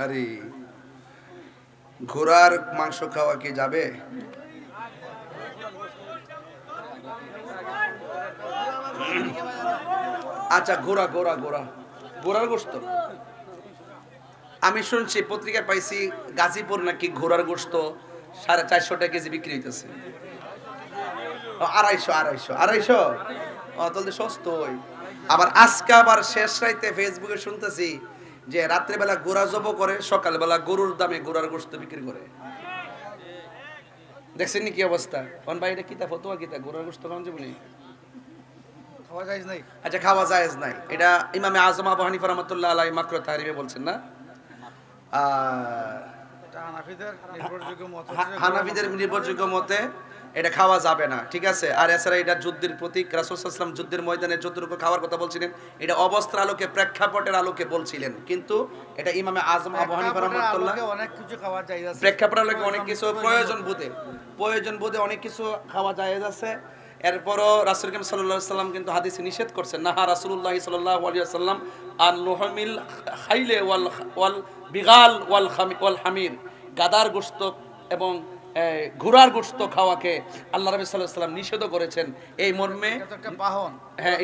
আরে ঘোড়ার মাংস খাওয়া কি যাবে? আচ্ছা ঘোড়া ঘোড়া ঘোড়া। ঘোড়ার গোস্ত আমি শুনছি, পত্রিকায় পাইছি, গাজীপুর নাকি ঘোড়ার গোস্ত সাড়ে চারশো টাকা কেজি বিক্রি হইতেছে। আড়াইশো আড়াইশো আড়াইশো? তাহলে সস্তই আবার আজকে আবার শেষ রাইতে ফেসবুকে শুনতেছি যে রাত্রেবেলা গোড়া জব করে সকালবেলা গরুর দামে গোড়ার গোস্ত বিক্রি করে। দেখছেন কি অবস্থা? কোন ভাই এটা কিতা ফতোয়া কিতা গোড়ার গোস্ত খাওয়া যায় নাই। আচ্ছা খাওয়া জায়েজ নাই। এটা ইমামে আজম আবু হানিফা রহমতুল্লাহ আলাই মাকরু তাহরিমে বলছেন না? হানাফিদের নির্ভরযোগ্য মত এটা খাওয়া যাবে না ঠিক আছে? আর এছাড়া এটা যুদ্ধের প্রতীক রাসুলাম যুদ্ধের ময়দানে যতটুকু খাওয়ার কথা বলছিলেন এটা অবস্থার আলোকে প্রেক্ষাপটের আলোকে বলছিলেন। কিন্তু এটা ইমামে আজম আবু হানিফা রহমতুল্লাহ অনেক কিছু খাওয়া যায় প্রেক্ষাপটের আলোকে অনেক কিছু প্রয়োজন বোধে প্রয়োজন বোধে অনেক কিছু খাওয়া জায়েজ আছে। এরপরও রাসুল করিম সাল্লাহ সাল্লাম কিন্তু হাদিসে নিষেধ করছেন নাহা রাসুল্লাহ সাল্লাহ আলিয়া সাল্লাম আর লোহমিল খাইলে ওয়াল ওয়াল বিগাল ওয়াল ওয়াল হামির গাদার গোস্ত এবং ঘোড়ার গোস্ত খাওয়াকে আল্লাহ রবি সাল্লাম নিষেধ করেছেন এই মর্মে। বাহন। হ্যাঁ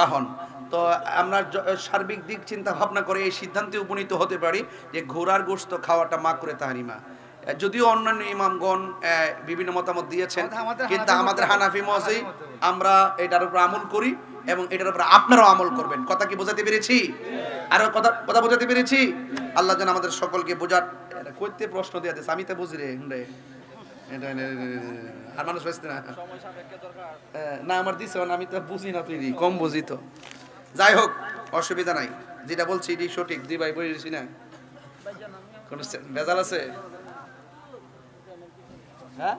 বাহন। তো আমরা সার্বিক দিক চিন্তা ভাবনা করে এই সিদ্ধান্তে উপনীত হতে পারি যে ঘোড়ার গোস্ত খাওয়াটা মা করে তাহারিমা। যদিও অন্যান্য ইমামগণ বিভিন্ন মতামত দিয়েছেন কিন্তু আমাদের হানাফি মজে। আমরা এটার উপর আমল করি এবং এটার উপর আপনারাও আমল করবেন। কথা কি বোঝাতে পেরেছি? আরও কথা কথা বোঝাতে পেরেছি? আল্লাহ যেন আমাদের সকলকে বোঝার কইতে প্রশ্ন দিয়ে দিয়েছে আমি তো বুঝি রে। আর মানুষ বুঝতে না। না আমার দিছে আমি তো বুঝি না তুই কম বুঝি তো। যাই হোক অসুবিধা নাই। যেটা বলছি এটি সঠিক। দুই ভাই না। কোন ভেজাল আছে? হ্যাঁ?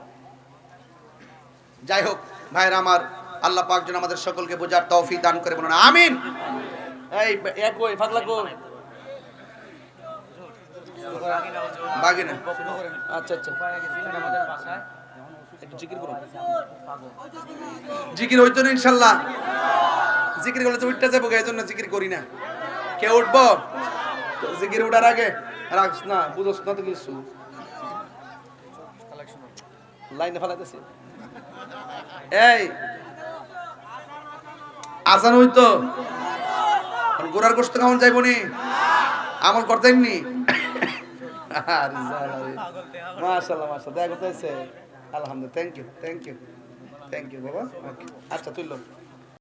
যাই হোক ভাইরা আমার আল্লাহ পাক যেন আমাদের সকলকে বোঝার তৌফিক দান করে বলুন। আমিন! এই এক ফাগলা কই? বাগিনা আচ্ছা আচ্ছা। জিকির করুন। জিকির হইতো না ইনশাল্লাহ। জিকির করলে তো উঠতে যাব এই জন্য জিকির করি না। কে উঠবো? জিকির উঠার আগে। রাখস না বুঝোস না তো কিছু। লাইনে ফেলাইতেছি। এই আজান হইতো। গোড়ার গোস্ত কেমন যাইব নি? আমল করতেন মাশাআল্লাহ মাশাআল্লাহ। দেখা করতে আলহামদুলিল্লাহ thank you thank you thank you বাবা. আচ্ছা তুললো।